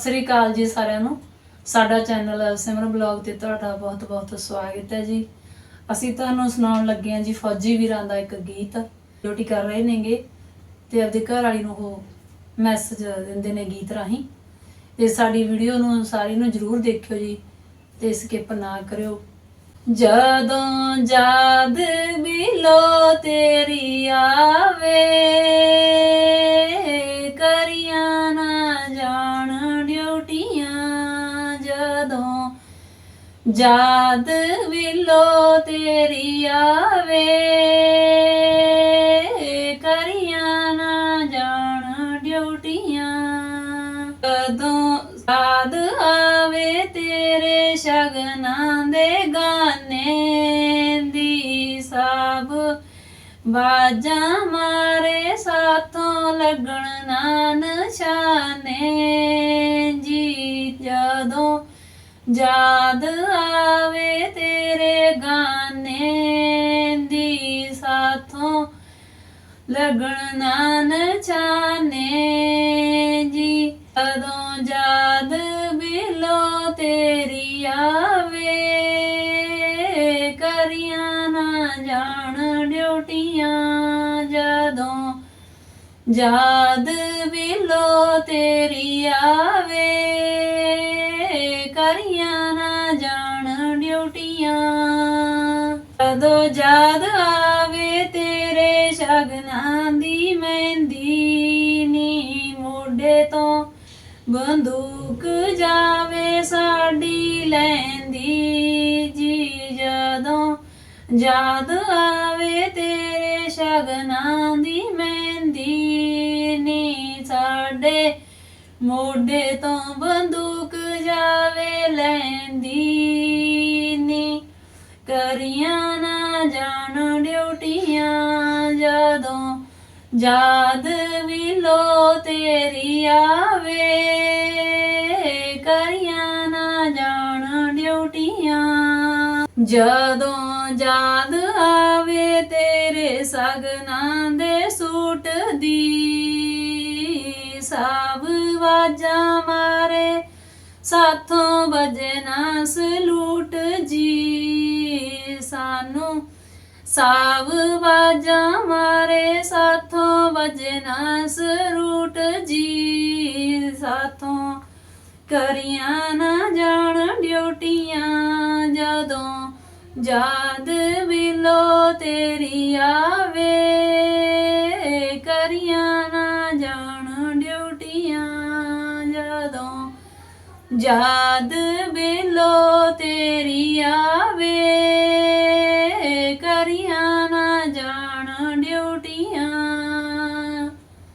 ਸਤਿ ਸ੍ਰੀ ਅਕਾਲ ਜੀ ਸਾਰਿਆਂ ਨੂੰ। ਸਾਡਾ ਚੈਨਲ ਸਿਮਰ ਬਲੌਗ ਤੇ ਤੁਹਾਡਾ ਬਹੁਤ-ਬਹੁਤ ਸਵਾਗਤ ਹੈ ਜੀ। ਅਸੀਂ ਤੁਹਾਨੂੰ ਸੁਣਾਉਣ ਲੱਗੇ ਹਾਂ ਜੀ ਫੌਜੀ ਵੀਰਾਂ ਦਾ ਇੱਕ ਗੀਤ ਡਿਊਟੀ ਕਰ ਰਹੇ ਨੇਗੇ ਤੇ ਆਪਦੇ ਘਰ ਵਾਲੀ ਨੂੰ ਉਹ ਮੈਸੇਜ ਦਿੰਦੇ ਨੇ ਗੀਤ ਰਾਹੀਂ। ਤੇ ਸਾਡੀ ਵੀਡੀਓ ਨੂੰ ਸਾਰੀ ਨੂੰ ਜਰੂਰ ਦੇਖਿਓ ਜੀ ਤੇ ਸਕਿਪ ਨਾ ਕਰਿਓ। ਜਦੋਂ ਯਾਦ ਮਿਲੋ ਤੇਰੀ ਆਵੇ ਯਾਦ ਮਿਲੋ ਤੇਰੀ ਆਵੇ, ਕਰੀਆਂ ਨਾ ਜਾਣ ਡਿਊਟੀਆਂ। ਕਦੋਂ ਸਾਦ ਆਵੇ ਤੇਰੇ ਸ਼ਗਨਾਂ ਦੇ ਗਾਨੇ ਦੀ ਸਾਬ, ਬਾਜਾਂ ਮਾਰੇ ਸਾਥੋਂ ਲੱਗਣ ਨਾ ਨਿਸ਼ਾਨੇ ਜੀ, ਜਦੋਂ ਯਾਦ ਆਵੇ ਤੇਰੇ ਗਾਨੇ ਦੀ ਸਾਥੋਂ ਲੱਗਣ ਨਾਨ ਚਾਨੇ ਜੀ। ਕਦੋਂ ਯਾਦ ਬਿਲੋ ਤੇਰੀ ਆਵੇ, ਕਰੀਆਂ ਨਾ ਜਾਣ ਡਿਊਟੀਆਂ। ਜਦੋਂ ਯਾਦ ਬਿਲੋ ਤੇਰੀ ਆਵੇ ਜਦੋਂ ਯਾਦ ਆਵੇ ਤੇਰੇ ਸ਼ਗਨਾਂ ਦੀ, ਮਹਿੰਦੀ ਨੀ ਮੋਢੇ ਤੋਂ ਬੰਦੂਕ ਜਾਵੇ ਸਾਡੀ ਲੈਂਦੀ ਜੀ, ਜਦੋਂ ਯਾਦ ਆਵੇ ਤੇਰੇ ਸ਼ਗਨਾਂ ਦੀ, ਮਹਿੰਦੀ ਨੀ ਸਾਡੇ ਮੋਢੇ ਤੋਂ ਬੰਦੂਕ ਜਾਵੇ ਲੈਂਦੀ ਨੀ ਕਰੀਆਂ ਨਾ ਜਾਣ ਡਿਊਟੀਆਂ, ਜਦੋਂ ਯਾਦ ਵੀ ਲੋ ਤੇਰੀ ਆਵੇ। ਕਰੀਆਂ ਨਾ ਜਾਣ ਡਿਊਟੀਆਂ, ਜਦੋਂ ਯਾਦ ਆਵੇ ਤੇਰੇ ਸਗਨਾਂ ਦੇ ਸੂਟ ਦੀ। ਸਭ ਵਾਜਾਂ ਮਾਰੇ, ਸਾਥੋਂ ਵਜਣਾ ਸਲੂਟ ਜੀ ਸਾਨੂੰ ਸਾਵ ਵਾਜਾਂ ਮਾਰੇ ਸਾਥੋਂ ਵਜਨਾ ਸਰੂਟ ਜੀ। ਸਾਥੋਂ ਕਰੀਆਂ ਨਾ ਜਾਣ ਡਿਊਟੀਆਂ, ਜਦੋਂ ਯਾਦ ਮਿਲੋ ਤੇਰੀ ਆਵੇ। ਕਰੀਆਂ ਨਾ ਜਾਣ ਡਿਊਟੀਆਂ, ਜਦੋਂ ਯਾਦ ਬਿਲੋ ਤੇਰੀ ਆਵੇ।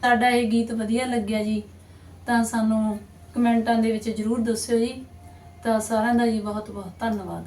ਸਾਡਾ ਇਹ ਗੀਤ ਵਧੀਆ ਲੱਗਿਆ ਜੀ, ਤਾਂ ਸਾਨੂੰ ਕਮੈਂਟਾਂ ਦੇ ਵਿੱਚ ਜਰੂਰ ਦੱਸਿਓ ਜੀ। ਤਾਂ ਸਾਰਿਆਂ ਦਾ ਜੀ ਬਹੁਤ ਬਹੁਤ ਧੰਨਵਾਦ।